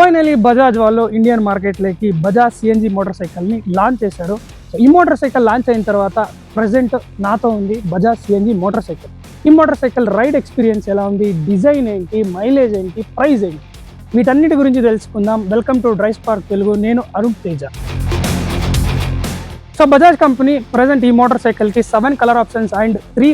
Finally Bajaj వాళ్ళు Indian మార్కెట్లోకి Bajaj CNG motor సైకిల్ని లాంచ్ చేశారు. సో ఈ మోటార్ సైకిల్ లాంచ్ అయిన తర్వాత ప్రజెంట్ నాతో ఉంది బజాజ్ సిఎన్జి మోటార్ సైకిల్ ఈ మోటార్ సైకిల్ రైడ్ ఎక్స్పీరియన్స్ ఎలా ఉంది? డిజైన్ ఏంటి? మైలేజ్ ఏంటి? ప్రైస్ ఏంటి? వీటన్నిటి గురించి తెలుసుకుందాం. Welcome to drive park Telugu. నేను Arun Teja. So Bajaj company present ఈ మోటార్ సైకిల్కి seven colour options and three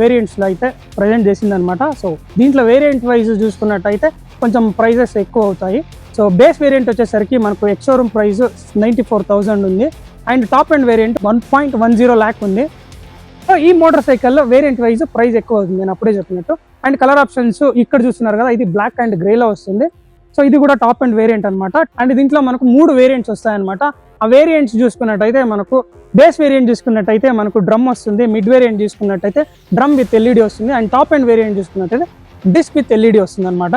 వేరియంట్స్లో అయితే ప్రజెంట్ చేసిందనమాట సో దీంట్లో వేరియంట్ వైజ్ చూసుకున్నట్టయితే కొంచెం ప్రైజెస్ ఎక్కువ అవుతాయి. సో బేస్ వేరియంట్ వచ్చేసరికి మనకు ex showroom price ninety four thousand ఉంది. And top end variant one point one zero lakh ఉంది. సో ఈ మోటార్ సైకిల్లో వేరియంట్ వైజ్ ప్రైస్ ఎక్కువ అవుతుంది నేను అప్పుడే చెప్పినట్టు. అండ్ కలర్ ఆప్షన్స్ ఇక్కడ చూస్తున్నారు కదా ఇది బ్లాక్ అండ్ గ్రేలో వస్తుంది. సో ఇది కూడా టాప్ అండ్ వేరియంట్ అనమాట అండ్ దీంట్లో మనకు మూడు వేరియంట్స్ వస్తాయన్నమాట. ఆ వేరియంట్స్ చూసుకున్నట్టయితే మనకు బేస్ వేరియంట్ చూసుకున్నట్టయితే మనకు డ్రమ్ వస్తుంది మిడ్ వేరియంట్ చూసుకున్నట్టయితే డ్రమ్ విత్ ఎల్ఈడి వస్తుంది. అండ్ టాప్ అండ్ వేరియంట్ చూసుకున్నట్టయితే డిస్క్ విత్ ఎల్ఈడి వస్తుంది అనమాట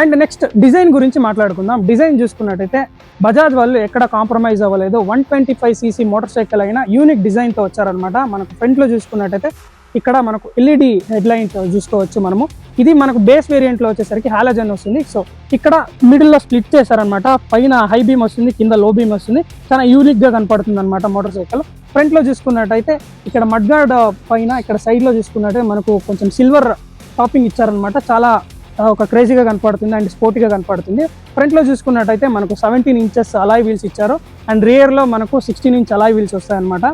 అండ్ నెక్స్ట్ డిజైన్ గురించి మాట్లాడుకుందాం. డిజైన్ చూసుకున్నట్టయితే బజాజ్ వాళ్ళు ఎక్కడ కాంప్రమైజ్ అవ్వలేదు. One twenty five CC motor cycle అయినా యూనిక్ డిజైన్తో వచ్చారనమాట మనకు ఫ్రంట్లో చూసుకున్నట్టయితే ఇక్కడ మనకు ఎల్ఈడి హెడ్ లైన్ చూసుకోవచ్చు మనము. ఇది మనకు బేస్ వేరియంట్లో వచ్చేసరికి హాలజన్ వస్తుంది. సో ఇక్కడ మిడిల్లో స్ప్లిట్ చేశారనమాట పైన హై బీమ్ వస్తుంది కింద లో బీమ్ వస్తుంది. చాలా యూనిక్గా కనపడుతుంది అనమాట మోటార్ సైకిల్. ఫ్రంట్లో చూసుకున్నట్టయితే ఇక్కడ మడ్గార్డ్ పైన ఇక్కడ సైడ్లో చూసుకున్నట్టయితే మనకు కొంచెం సిల్వర్ టాపింగ్ ఇచ్చారనమాట చాలా ఒక క్రేజీగా కనపడుతుంది అండ్ స్పోర్టీగా కనపడుతుంది. ఫ్రంట్లో చూసుకున్నట్టయితే మనకు సెవెంటీన్ ఇంచెస్ అలాయ్ వీల్స్ ఇచ్చారు. అండ్ రియర్లో మనకు సిక్స్టీన్ ఇంచ్ అలాయ్ వీల్స్ వస్తాయన్నమాట.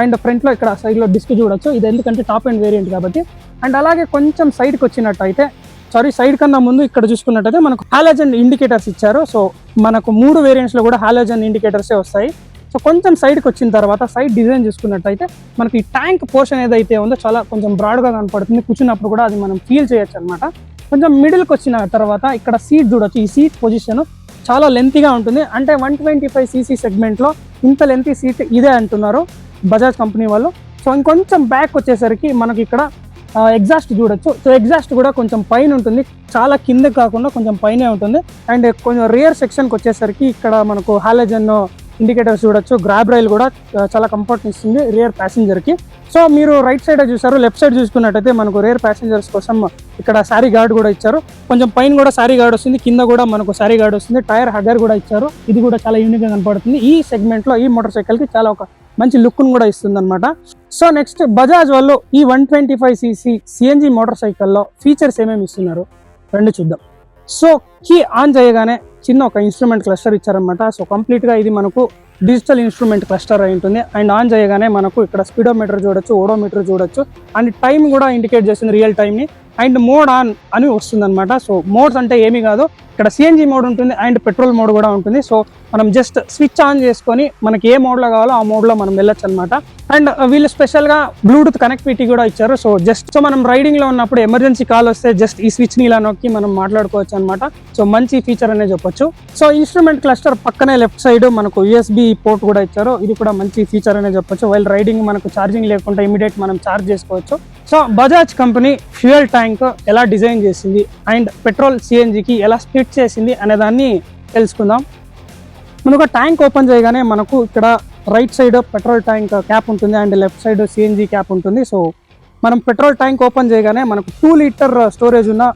అండ్ ఫ్రంట్లో ఇక్కడ సైడ్లో డిస్క్ చూడొచ్చు. ఇది ఎందుకంటే టాప్ అండ్ వేరియంట్ కాబట్టి. అండ్ అలాగే కొంచెం సైడ్కి వచ్చినట్టయితే సారీ సైడ్ కన్నా ముందు ఇక్కడ చూసుకున్నట్టయితే మనకు హాలోజన్ ఇండికేటర్స్ ఇచ్చారు. సో మనకు మూడు వేరియంట్స్లో కూడా హాలోజన్ ఇండికేటర్సే వస్తాయి. సో కొంచెం సైడ్కి వచ్చిన తర్వాత సైడ్ డిజైన్ చూసుకున్నట్టయితే మనకి ఈ ట్యాంక్ పోర్షన్ ఏదైతే ఉందో చాలా కొంచెం బ్రాడ్గా కనపడుతుంది. కూర్చున్నప్పుడు కూడా అది మనం ఫీల్ చేయొచ్చు అనమాట కొంచెం మిడిల్కి వచ్చిన తర్వాత ఇక్కడ సీట్ చూడొచ్చు. ఈ సీట్ పొజిషన్ చాలా లెంతీగా ఉంటుంది. అంటే వన్ ట్వంటీ ఫైవ్ సీసీ సెగ్మెంట్లో ఇంత లెంతీ సీట్ ఇదే అంటున్నారు బజాజ్ కంపెనీ వాళ్ళు. సో ఇంకొంచెం బ్యాక్ వచ్చేసరికి మనకి ఇక్కడ ఎగ్జాస్ట్ చూడొచ్చు. సో ఎగ్జాస్ట్ కూడా కొంచెం పైన ఉంటుంది. చాలా కింద కాకుండా కొంచెం పైనే ఉంటుంది. అండ్ కొంచెం రియర్ సెక్షన్కి వచ్చేసరికి ఇక్కడ మనకు హాలజన్ ఇండికేటర్స్ చూడొచ్చు. గ్రాబ్ రైల్ కూడా చాలా కంఫర్ట్ ఇస్తుంది రియర్ ప్యాసింజర్కి సో మీరు రైట్ సైడ్ చూసారు లెఫ్ట్ సైడ్ చూసుకున్నట్టయితే మనకు రియర్ ప్యాసింజర్స్ కోసం ఇక్కడ సారీ గార్డ్ కూడా ఇచ్చారు. కొంచెం పైన కూడా సారీ గార్డ్ వస్తుంది కింద కూడా మనకు సారీ గార్డ్ వస్తుంది టైర్ హగర్ కూడా ఇచ్చారు. ఇది కూడా చాలా యూనిక్గా కనపడుతుంది. ఈ సెగ్మెంట్లో ఈ మోటార్ సైకిల్కి చాలా ఒక మంచి లుక్ను కూడా ఇస్తుంది అనమాట సో నెక్స్ట్ బజాజ్ వాళ్ళు ఈ one twenty five CC CNG motor సైకిల్లో ఫీచర్స్ ఏమేమి ఇస్తున్నారు? రెండు చూద్దాం. సో కీ ఆన్ చేయగానే చిన్న ఒక ఇన్స్ట్రుమెంట్ క్లస్టర్ ఇచ్చారనమాట సో కంప్లీట్గా ఇది మనకు డిజిటల్ ఇన్స్ట్రుమెంట్ క్లస్టర్ అయి ఉంటుంది అండ్ ఆన్ చేయగానే మనకు ఇక్కడ స్పీడోమీటర్ చూడొచ్చు ఓడోమీటర్ చూడొచ్చు. అండ్ టైం కూడా ఇండికేట్ చేస్తుంది రియల్ టైంని అండ్ మోడ్ ఆన్ అని వస్తుందన్నమాట. సో మోడ్స్ అంటే ఏమీ కాదు. ఇక్కడ సిఎన్జి మోడ్ ఉంటుంది అండ్ పెట్రోల్ మోడ్ కూడా ఉంటుంది. సో మనం జస్ట్ స్విచ్ ఆన్ చేసుకొని మనకి ఏ మోడ్లో కావాలో ఆ మోడ్లో మనం వెళ్ళొచ్చు అనమాట అండ్ వీళ్ళు స్పెషల్గా బ్లూటూత్ కనెక్టివిటీ కూడా ఇచ్చారు. సో జస్ట్ సో మనం రైడింగ్లో ఉన్నప్పుడు ఎమర్జెన్సీ కాల్ వస్తే జస్ట్ ఈ స్విచ్ని ఇలా నొక్కి మనం మాట్లాడుకోవచ్చు అనమాట సో మంచి ఫీచర్ అనే చెప్పొచ్చు. సో ఇన్స్ట్రుమెంట్ క్లస్టర్ పక్కనే లెఫ్ట్ సైడ్ మనకు యూఎస్బి పోర్ట్ కూడా ఇచ్చారు. ఇది కూడా మంచి ఫీచర్ అనే చెప్పొచ్చు. వైల్ రైడింగ్ మనకు ఛార్జింగ్ లేకుండా ఇమీడియట్ మనం ఛార్జ్ చేసుకోవచ్చు. So Bajaj company fuel tank ఎలా డిజైన్ చేసింది అండ్ పెట్రోల్ సిఎన్జికి ఎలా స్ప్లిట్ చేసింది అనేదాన్ని తెలుసుకుందాం. మనకు ట్యాంక్ ఓపెన్ చేయగానే మనకు ఇక్కడ right side petrol tank cap ఉంటుంది and left side CNG cap ఉంటుంది. సో మనం పెట్రోల్ ట్యాంక్ ఓపెన్ చేయగానే మనకు టూ లీటర్ స్టోరేజ్ ఉన్న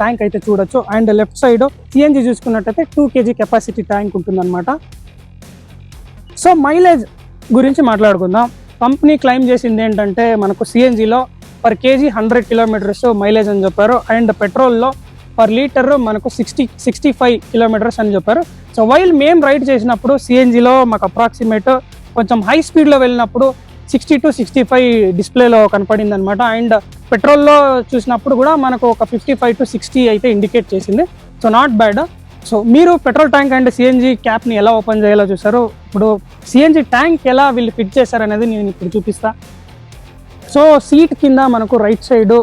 ట్యాంక్ అయితే చూడొచ్చు. అండ్ లెఫ్ట్ సైడ్ సిఎన్జి చూసుకున్నట్టయితే టూ కేజీ కెపాసిటీ ట్యాంక్ ఉంటుందన్నమాట. సో మైలేజ్ గురించి మాట్లాడుకుందాం. కంపెనీ క్లెయిమ్ చేసింది ఏంటంటే మనకు సిఎన్జిలో per KG hundred kilometres mileage అని చెప్పారు. అండ్ పెట్రోల్లో పర్ లీటర్ మనకు సిక్స్టీ సిక్స్టీ ఫైవ్ కిలోమీటర్స్ అని చెప్పారు. సో వైల్ మేము రైడ్ చేసినప్పుడు సిఎన్జిలో మాకు అప్రాక్సిమేట్ కొంచెం హై స్పీడ్లో వెళ్ళినప్పుడు సిక్స్టీ టు సిక్స్టీ ఫైవ్ డిస్ప్లేలో కనపడింది అనమాట అండ్ పెట్రోల్లో చూసినప్పుడు కూడా మనకు ఒక ఫిఫ్టీ ఫైవ్ టు సిక్స్టీ అయితే ఇండికేట్ చేసింది. సో నాట్ బ్యాడ్ సో మీరు పెట్రోల్ ట్యాంక్ అండ్ సిఎన్జి క్యాప్ని ఎలా ఓపెన్ చేయాలో చూసారు. ఇప్పుడు సిఎన్జి ట్యాంక్ ఎలా వీళ్ళు ఫిట్ చేశారనేది నేను ఇప్పుడు చూపిస్తాను సో సీట్ కింద మనకు రైట్ సైడ్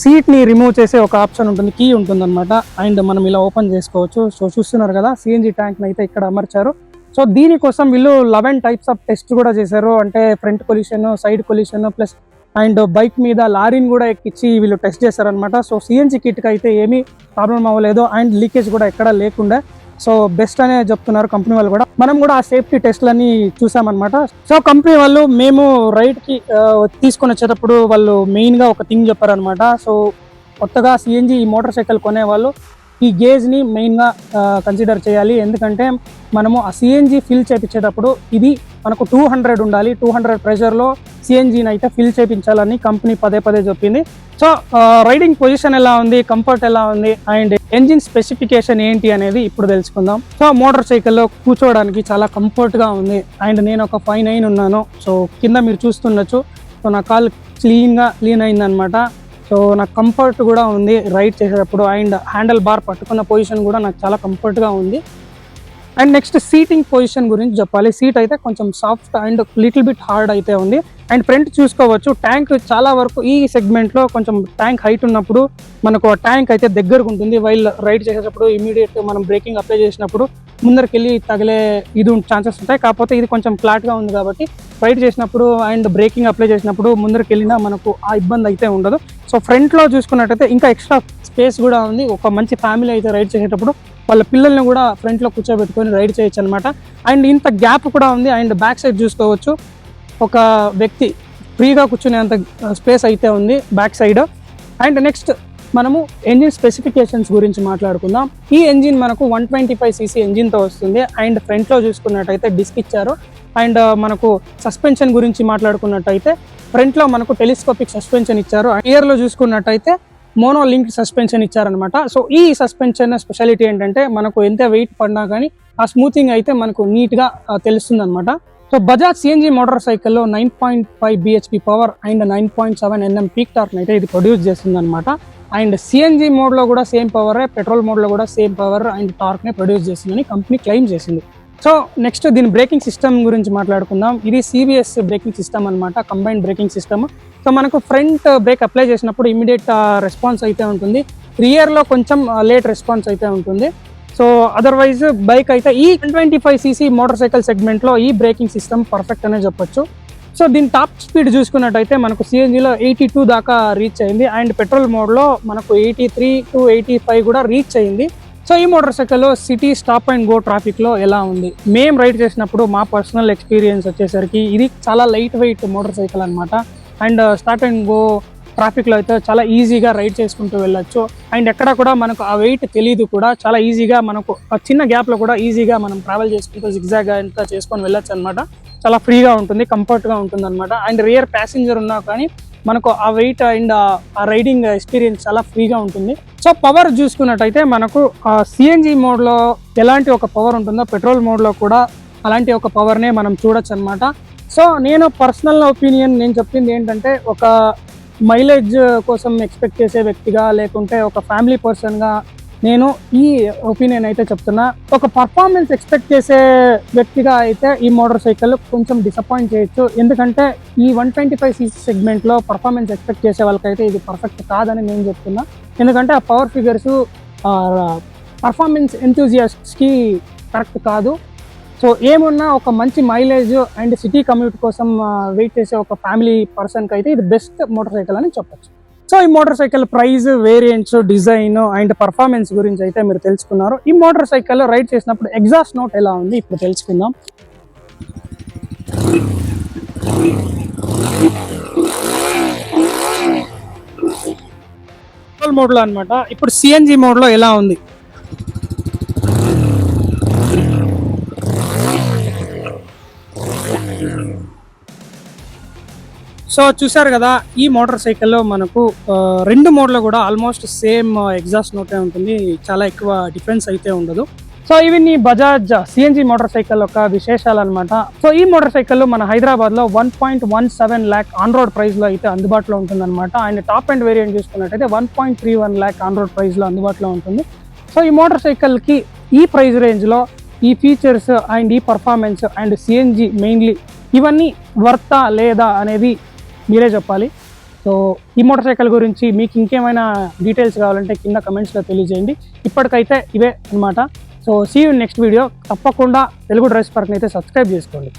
సీట్ని రిమూవ్ చేసే ఒక ఆప్షన్ ఉంటుంది కీ ఉంటుంది అనమాట అండ్ మనం ఇలా ఓపెన్ చేసుకోవచ్చు. సో చూస్తున్నారు కదా సిఎన్జి ట్యాంక్ని అయితే ఇక్కడ అమర్చారు. సో దీనికోసం వీళ్ళు లెవెన్ టైప్స్ ఆఫ్ టెస్ట్ కూడా చేశారు. అంటే front pollution side pollution plus and bike మీద లారీని కూడా ఎక్కించి వీళ్ళు టెస్ట్ చేశారనమాట సో సిఎన్జి కిట్కి అయితే ఏమీ ప్రాబ్లం అవ్వలేదు. అండ్ లీకేజ్ కూడా ఎక్కడా లేకుండా సో బెస్ట్ అనే చెప్తున్నారు కంపెనీ వాళ్ళు కూడా. మనం కూడా ఆ సేఫ్టీ టెస్ట్లన్నీ చూసామన్నమాట. సో కంపెనీ వాళ్ళు మేము రైడ్కి తీసుకొని వచ్చేటప్పుడు వాళ్ళు మెయిన్గా ఒక థింగ్ చెప్పారనమాట సో కొత్తగా సిఎన్జి ఈ మోటార్ సైకిల్ కొనేవాళ్ళు. ఈ గేజ్ని మెయిన్గా కన్సిడర్ చేయాలి. ఎందుకంటే మనము ఆ సిఎన్జి ఫిల్ చేపించేటప్పుడు ఇది మనకు టూ హండ్రెడ్ ఉండాలి. టూ హండ్రెడ్ ప్రెషర్లో సిఎన్జిని అయితే ఫిల్ చేపించాలని కంపెనీ పదే పదే చెప్పింది. సో రైడింగ్ పొజిషన్ ఎలా ఉంది? కంఫర్ట్ ఎలా ఉంది? అండ్ ఎంజిన్ స్పెసిఫికేషన్ ఏంటి అనేది ఇప్పుడు తెలుసుకుందాం. సో మోటార్ సైకిల్లో కూర్చోవడానికి చాలా కంఫర్ట్గా ఉంది. అండ్ నేను ఒక ఫైవ్ నైన్ ఉన్నాను సో కింద మీరు చూస్తుండొచ్చు. సో నా కాల్ క్లీన్గా క్లీన్ అయిందనమాట సో నాకు కంఫర్ట్ కూడా ఉంది రైడ్ చేసేటప్పుడు అండ్ హ్యాండిల్ బార్ పట్టుకున్న పొజిషన్ కూడా నాకు చాలా కంఫర్ట్గా ఉంది. అండ్ నెక్స్ట్ సీటింగ్ పొజిషన్ గురించి చెప్పాలి. సీట్ అయితే కొంచెం soft and little bit hard అయితే ఉంది. అండ్ ఫ్రంట్ చూసుకోవచ్చు. ట్యాంక్ చాలా వరకు ఈ సెగ్మెంట్లో కొంచెం ట్యాంక్ హైట్ ఉన్నప్పుడు మనకు ట్యాంక్ అయితే దగ్గరకు ఉంటుంది. వైల్ రైడ్ చేసేటప్పుడు ఇమీడియట్ మనం బ్రేకింగ్ అప్లై చేసినప్పుడు ముందరికి వెళ్ళి తగిలే ఇది ఛాన్సెస్ ఉంటాయి. కాకపోతే ఇది కొంచెం ఫ్లాట్గా ఉంది కాబట్టి రైడ్ చేసినప్పుడు అండ్ బ్రేకింగ్ అప్లై చేసినప్పుడు ముందరికి వెళ్ళినా మనకు ఆ ఇబ్బంది అయితే ఉండదు. సో ఫ్రంట్లో చూసుకున్నట్టయితే ఇంకా ఎక్స్ట్రా స్పేస్ కూడా ఉంది. ఒక మంచి ఫ్యామిలీ అయితే రైడ్ చేసేటప్పుడు వాళ్ళ పిల్లల్ని కూడా ఫ్రంట్లో కూర్చోబెట్టుకొని రైడ్ చేయొచ్చు అనమాట అండ్ ఇంత గ్యాప్ కూడా ఉంది. అండ్ బ్యాక్ సైడ్ చూసుకోవచ్చు. ఒక వ్యక్తి ఫ్రీగా కూర్చునేంత uh, స్పేస్ అయితే ఉంది బ్యాక్ సైడ్ అండ్ నెక్స్ట్ మనము ఎంజిన్ స్పెసిఫికేషన్స్ గురించి మాట్లాడుకుందాం. ఈ ఎంజిన్ మనకు వన్ ట్వంటీ ఫైవ్ సీసీ ఎంజిన్తో వస్తుంది. అండ్ ఫ్రంట్లో చూసుకున్నట్టయితే డిస్క్ ఇచ్చారు. అండ్ మనకు సస్పెన్షన్ గురించి మాట్లాడుకున్నట్టయితే ఫ్రంట్లో మనకు టెలిస్కోపిక్ సస్పెన్షన్ ఇచ్చారు. ఇయర్లో చూసుకున్నట్టయితే మోనో లింక్ సస్పెన్షన్ ఇచ్చారనమాట సో ఈ సస్పెన్షన్ స్పెషాలిటీ ఏంటంటే మనకు ఎంత వెయిట్ పడినా కానీ ఆ స్మూతింగ్ అయితే మనకు నీట్గా తెలుస్తుంది అనమాట సో బజాజ్ సిఎన్జి మోటార్ సైకిల్లో nine point five BHP power and nine point seven NM peak torque అయితే ఇది ప్రొడ్యూస్ చేస్తుంది అనమాట అండ్ సిఎన్జి మోడ్లో కూడా సేమ్ పవర్ పెట్రోల్ మోడ్లో కూడా సేమ్ పవర్ అండ్ టార్క్ని ప్రొడ్యూస్ చేసిందని కంపెనీ క్లెయిమ్ చేసింది. సో నెక్స్ట్ దీని బ్రేకింగ్ సిస్టమ్ గురించి మాట్లాడుకుందాం. ఇది సిబిఎస్ బ్రేకింగ్ సిస్టమ్ అనమాట కంబైన్డ్ బ్రేకింగ్ సిస్టమ్ సో మనకు ఫ్రంట్ బ్రేక్ అప్లై చేసినప్పుడు ఇమీడియట్ రెస్పాన్స్ uh, అయితే ఉంటుంది. రియర్లో కొంచెం uh, లేట్ రెస్పాన్స్ అయితే ఉంటుంది. సో అదర్వైజ్ బైక్ అయితే ఈ twenty five CC motor cycle సెగ్మెంట్లో ఈ బ్రేకింగ్ సిస్టమ్ పర్ఫెక్ట్ అనే చెప్పొచ్చు. సో దీని టాప్ స్పీడ్ చూసుకున్నట్టయితే మనకు సిఎన్జిలో ఎయిటీ టూ దాకా రీచ్ అయింది. అండ్ పెట్రోల్ మోడ్లో మనకు eighty three to eighty five కూడా రీచ్ అయింది. సో ఈ మోటార్ సైకిల్లో సిటీ స్టాప్ అండ్ గో ట్రాఫిక్లో ఎలా ఉంది? మేము రైడ్ చేసినప్పుడు మా పర్సనల్ ఎక్స్పీరియన్స్ వచ్చేసరికి ఇది చాలా లైట్ వెయిట్ మోటార్ సైకిల్ అనమాట అండ్ స్టాప్ అండ్ గో ట్రాఫిక్లో అయితే చాలా ఈజీగా రైడ్ చేసుకుంటూ వెళ్ళొచ్చు. అండ్ ఎక్కడ కూడా మనకు ఆ వెయిట్ తెలియదు కూడా. చాలా ఈజీగా మనకు ఆ చిన్న గ్యాప్లో కూడా ఈజీగా మనం ట్రావెల్ చేసుకుంటూ జిగ్జాగ్ అంతా చేసుకొని వెళ్ళొచ్చు అనమాట చాలా ఫ్రీగా ఉంటుంది కంఫర్ట్గా ఉంటుంది అనమాట అండ్ రియర్ ప్యాసింజర్ ఉన్నా కానీ మనకు ఆ వెయిట్ అండ్ ఆ రైడింగ్ ఎక్స్పీరియన్స్ చాలా ఫ్రీగా ఉంటుంది. సో పవర్ చూసుకున్నట్టయితే మనకు సిఎన్జి మోడ్లో ఎలాంటి ఒక పవర్ ఉంటుందో పెట్రోల్ మోడ్లో కూడా అలాంటి ఒక పవర్నే మనం చూడొచ్చు అనమాట సో నేను పర్సనల్ ఒపీనియన్ నేను చెప్పింది ఏంటంటే ఒక మైలేజ్ కోసం ఎక్స్పెక్ట్ చేసే వ్యక్తిగా లేకుంటే ఒక ఫ్యామిలీ పర్సన్గా నేను ఈ ఒపీనియన్ అయితే చెప్తున్నా. ఒక పర్ఫార్మెన్స్ ఎక్స్పెక్ట్ చేసే వ్యక్తిగా అయితే ఈ మోటార్ సైకిల్ కొంచెం డిసప్పాయింట్ చేయొచ్చు. ఎందుకంటే ఈ వన్ ట్వంటీ ఫైవ్ సీసీ సెగ్మెంట్లో పర్ఫార్మెన్స్ ఎక్స్పెక్ట్ చేసే వాళ్ళకైతే ఇది పర్ఫెక్ట్ కాదని నేను చెప్తున్నా. ఎందుకంటే ఆ పవర్ ఫిగర్స్ పర్ఫార్మెన్స్ ఎంతూజియాస్ట్కి కరెక్ట్ కాదు. సో ఏమున్నా ఒక మంచి మైలేజ్ అండ్ సిటీ కమ్యూట్ కోసం వెయిట్ చేసే ఒక ఫ్యామిలీ పర్సన్కి అయితే ఇది బెస్ట్ మోటార్ సైకిల్ అని చెప్పొచ్చు. సో ఈ motor cycle price variants design and performance గురించి అయితే మీరు తెలుసుకున్నారు. ఈ మోటార్ సైకిల్ రైడ్ చేసినప్పుడు ఎగ్జాస్ట్ నోట్ ఎలా ఉంది? ఇప్పుడు తెలుసుకుందాం. మోడ్లో అనమాట ఇప్పుడు సిఎన్జి మోడ్లో ఎలా ఉంది? సో చూసారు కదా ఈ మోటార్ సైకిల్లో మనకు రెండు మోడ్లో కూడా ఆల్మోస్ట్ సేమ్ ఎగ్జాస్ట్ నోటే ఉంటుంది. చాలా ఎక్కువ డిఫరెన్స్ అయితే ఉండదు. సో ఇవన్నీ బజాజ్ సిఎన్జి మోటార్ సైకిల్ యొక్క విశేషాలు అనమాట సో ఈ మోటార్ సైకిల్ మన హైదరాబాద్లో one point one seven lakh on road ప్రైస్లో అయితే అందుబాటులో ఉంటుంది అనమాట అండ్ టాప్ అండ్ వేరియంట్ చూసుకున్నట్టయితే one point three one lakh on road ప్రైస్లో అందుబాటులో ఉంటుంది. సో ఈ మోటార్ సైకిల్కి ఈ ప్రైస్ రేంజ్లో ఈ ఫీచర్స్ అండ్ ఈ పర్ఫార్మెన్స్ అండ్ సిఎన్జి మెయిన్లీ ఇవన్నీ వర్తా లేదా అనేది మీరే చెప్పాలి. సో ఈ మోటార్ సైకిల్ గురించి మీకు ఇంకేమైనా డీటెయిల్స్ కావాలంటే కింద కమెంట్స్లో తెలియజేయండి. ఇప్పటికైతే ఇవే అన్నమాట. So see you next video తప్పకుండా తెలుగు డ్రైస్ పార్క్ని అయితే సబ్స్క్రైబ్ చేసుకోండి.